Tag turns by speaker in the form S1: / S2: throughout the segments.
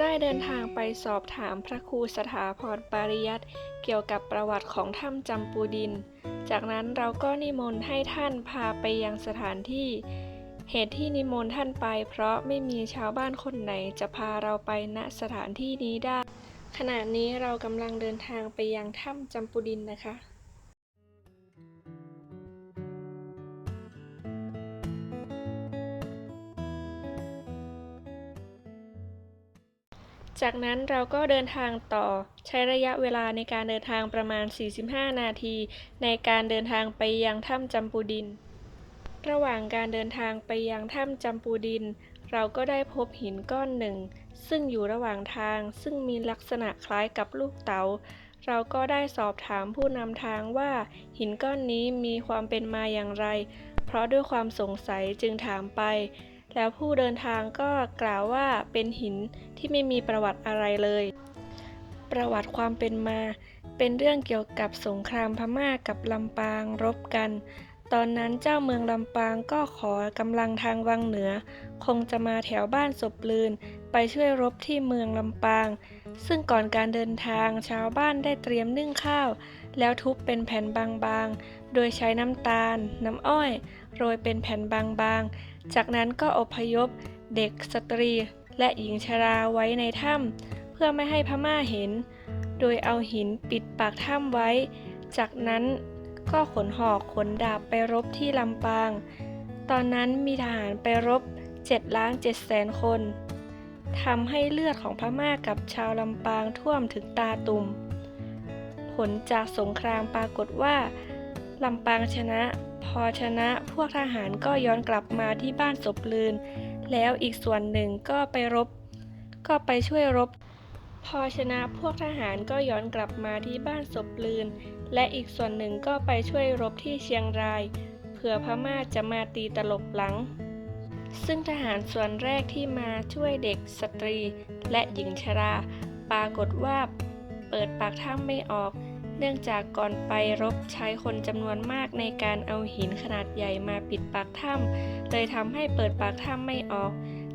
S1: ได้เดินทางไปสอบถามพระครูสถาพรปริยัติเกี่ยวกับประวัติของถ้ำจำปูดิน จากนั้นเราก็นิมนต์ให้ท่านพาไปยังสถานที่ เหตุที่นิมนต์ท่านไป เพราะไม่มีชาวบ้านคนไหนจะพาเราไปณสถานที่นี้ได้ ขณะนี้เรากำลังเดินทางไปยังถ้ำจำปูดินนะคะ จากนั้นเราก็เดินทางต่อใช้ระยะเวลาในการเดินทางประมาณ 45 นาที ในการเดินทางไปยังถ้ำจำปูดิน ระหว่างการเดินทางไปยังถ้ำจำปูดิน เราก็ได้พบหินก้อนหนึ่ง ซึ่งอยู่ระหว่างทางซึ่งมีลักษณะคล้ายกับลูกเต๋าเราก็ได้สอบถามผู้นำทางว่าหินก้อนนี้มีความเป็นมาอย่างไร เพราะด้วยความสงสัยจึงถามไป แล้วผู้เดินทางก็กล่าวว่าเป็นหินที่ไม่มีประวัติอะไรเลย ประวัติความเป็นมา เป็นเรื่องเกี่ยวกับสงครามพม่ากับลำปางรบกัน ตอนนั้นเจ้าเมืองลำปางก็ขอกำลังทางวังเหนือ คงจะมาแถวบ้านศพลืน ไปช่วยรบที่เมืองลำปาง ซึ่งก่อนการเดินทางชาวบ้านได้เตรียมนึ่งข้าว แล้วทุบเป็นแผ่นบางๆ โดยใช้น้ำตาล น้ำอ้อย โรยเป็นแผ่นบางๆ จากนั้นก็อพยพ เด็กสตรี และหญิงชราไว้ในถ้ำเพื่อไม่ให้พม่าเห็น โดยเอาหินปิดปากถ้ำไว้ จากนั้นก็ขนหอกขนดาบไปรบที่ลำปาง ตอนนั้นมีทหารไปรบ7ล้าน7แสนคนทำให้เลือดของพม่ากับชาวลำปางท่วมถึงตาตุ่ม ลจากสงครามปรากฏว่าลำปางชนะ พอชนะพวกทหารก็ย้อนกลับมาที่บ้านศพลืน แล้วอีกส่วนหนึ่งก็ไปรบ ก็ไปช่วยรบ พอชนะพวกทหารก็ย้อนกลับมาที่บ้านศพลืน และอีกส่วนหนึ่งก็ไปช่วยรบที่เชียงราย เผื่อพม่าจะมาตีตลบหลัง ซึ่งทหารส่วนแรกที่มาช่วยเด็กสตรีและหญิงชรา ปรากฏว่าเปิดปากถ้ำไม่ออก เนื่องจากก่อนไปรบใช้คนจำนวนมากในการเอาหินขนาดใหญ่มาปิดปากถ้ำเลยทำให้เปิดปากถ้ำไม่ออก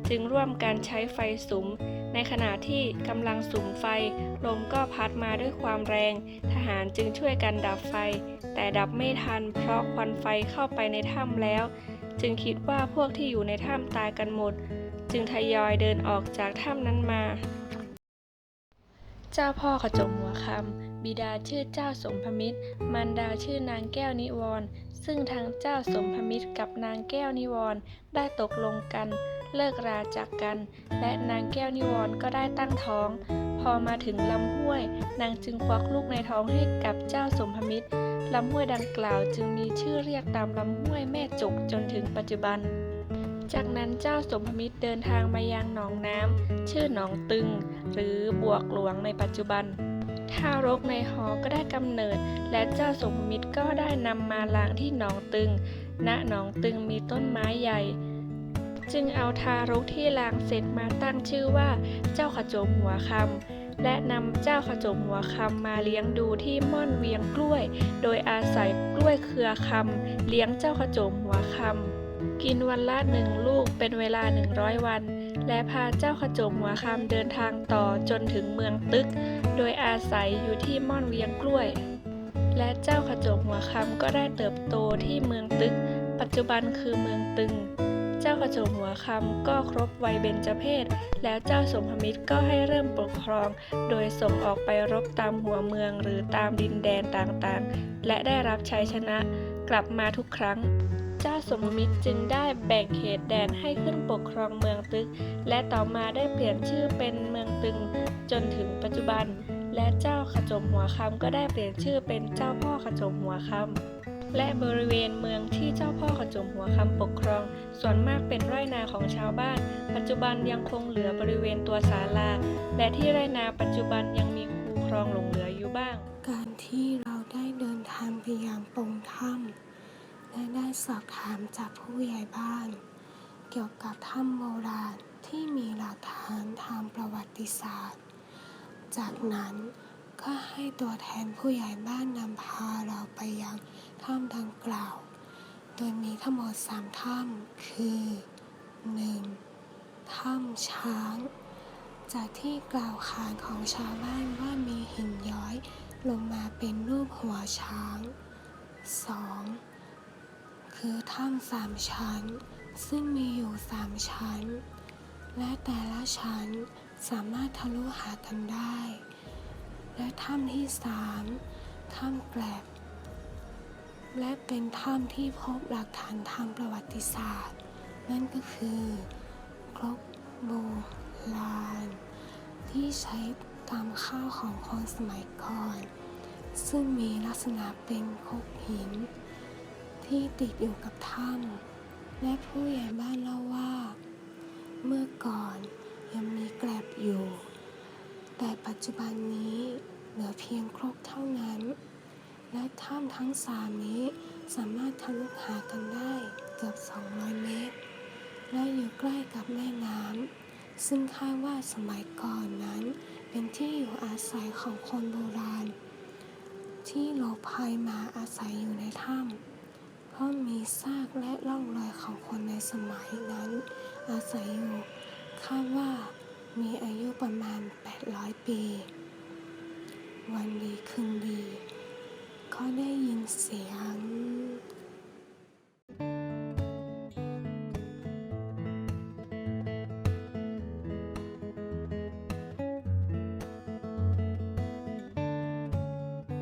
S1: จึงร่วมกันใช้ไฟสุม ในขณะที่กำลังสุมไฟ ลมก็พัดมาด้วยความแรง ทหารจึงช่วยกันดับไฟ แต่ดับไม่ทันเพราะควันไฟเข้าไปในถ้ำแล้ว จึงคิดว่าพวกที่อยู่ในถ้ำตายกันหมด จึงทยอยเดินออกจากถ้ำนั้นมา เจ้าพ่อขจมหัวคำบิดาชื่อเจ้าสมพมิตร มารดาชื่อนางแก้วนิวรณ์ซึ่งทั้งเจ้าสมพมิตรกับนางแก้วนิวรณ์ได้ตกลงกัน เลิกราจากกัน และนางแก้วนิวรณ์ก็ได้ตั้งท้อง พอมาถึงลำห้วย นางจึงควักลูกในท้องให้กับเจ้าสมพมิตรลำห้วยดังกล่าวจึงมีชื่อเรียกตามลำห้วยแม่จกจนถึงปัจจุบัน จากนั้นเจ้าสมพมิตรเดินทางมายังหนองน้ำชื่อหนองตึง หรือบวกหลวงในปัจจุบันทารกในหอก็ได้กำเนิด และเจ้าสมมิตรก็ได้นำมาล้างที่หนองตึง ณ หนองตึงมีต้นไม้ใหญ่ จึงเอาทารกที่ล้างเสร็จมาตั้งชื่อว่า เจ้าขจมหัวคำและนำเจ้าขจมหัวคำมาเลี้ยงดูที่ม่อนเวียงกล้วย โดยอาศัยกล้วยเครือคำเลี้ยงเจ้าขจมหัวคำ กินวันละหนึ่งลูกเป็นเวลา 100 วัน และพาเจ้าขจมหัวคำเดินทางต่อจนถึงเมืองตึก โดยอาศัยอยู่ที่ม่อนเวียงกล้วย และเจ้าขจมหัวคำก็ได้เติบโตที่เมืองตึก ปัจจุบันคือเมืองตึง เจ้าขจมหัวคำก็ครบวัยเบญจเพศ แล้วเจ้าสมพมิตรก็ให้เริ่มปกครอง โดยส่งออกไปรบตามหัวเมืองหรือตามดินแดนต่างๆ และได้รับชัยชนะกลับมาทุกครั้ง เจ้าสมมิตรจึงได้แบ่งเขตแดนให้ขึ้นปกครองเมืองตึก และต่อมาได้เปลี่ยนชื่อเป็นเมืองตึงจนถึงปัจจุบัน และเจ้าขจมหัวคำก็ได้เปลี่ยนชื่อเป็นเจ้าพ่อขจมหัวคำและบริเวณเมืองที่เจ้าพ่อขจมหัวคำปกครอง ส่วนมากเป็นไร่นาของชาวบ้าน ปัจจุบันยังคงเหลือบริเวณตัวศาลา และที่ไร่นาปัจจุบันยังมีคูคลองหลงเหลืออยู่บ้าง
S2: การที่เราได้เดินทางไปยังปงถ้ำ และได้สอบถามจากผู้ใหญ่บ้าน เกี่ยวกับถ้ำโบราณที่มีหลักฐานทางประวัติศาสตร์ จากนั้นก็ให้ตัวแทนผู้ใหญ่บ้านนำพาเราไปยังถ้ำดังกล่าว โดยมีทั้งหมดสามถ้ำคือ 1. ถ้ำช้าง จากที่กล่าวขานของชาวบ้านว่ามีหินย้อยลงมาเป็นรูปหัวช้าง 2. คือถ้ำสามชั้น ซึ่งมีอยู่สามชั้น และแต่ละชั้นสามารถทะลุหากันได้ และถ้ำที่สามถ้ำแกลบ และเป็นถ้ำที่พบหลักฐานทางประวัติศาสตร์ นั่นก็คือครกโบราณที่ใช้ตำข้าวของคนสมัยก่อน ซึ่งมีลักษณะเป็นครกหิน ที่ติดอยู่กับถ้ำและผู้ใหญ่บ้านเล่าว่า เมื่อก่อนยังมีแกลบอยู่ แต่ปัจจุบันนี้เหลือเพียงครกเท่านั้น และถ้ำทั้งสามนี้สามารถทะลุหากันได้เกือบ 200 เมตร และอยู่ใกล้กับแม่น้ำซึ่งคาดว่าสมัยก่อนนั้น เป็นที่อยู่อาศัยของคนโบราณ ที่หลบภัยมาอาศัยอยู่ในถ้ำ เพราะมีซากและร่องรอยของคนในสมัยนั้น อาศัยอยู่ คาดว่ามีอายุประมาณ 800 ปี วันดีคืนดีเขาได้ยินเสียง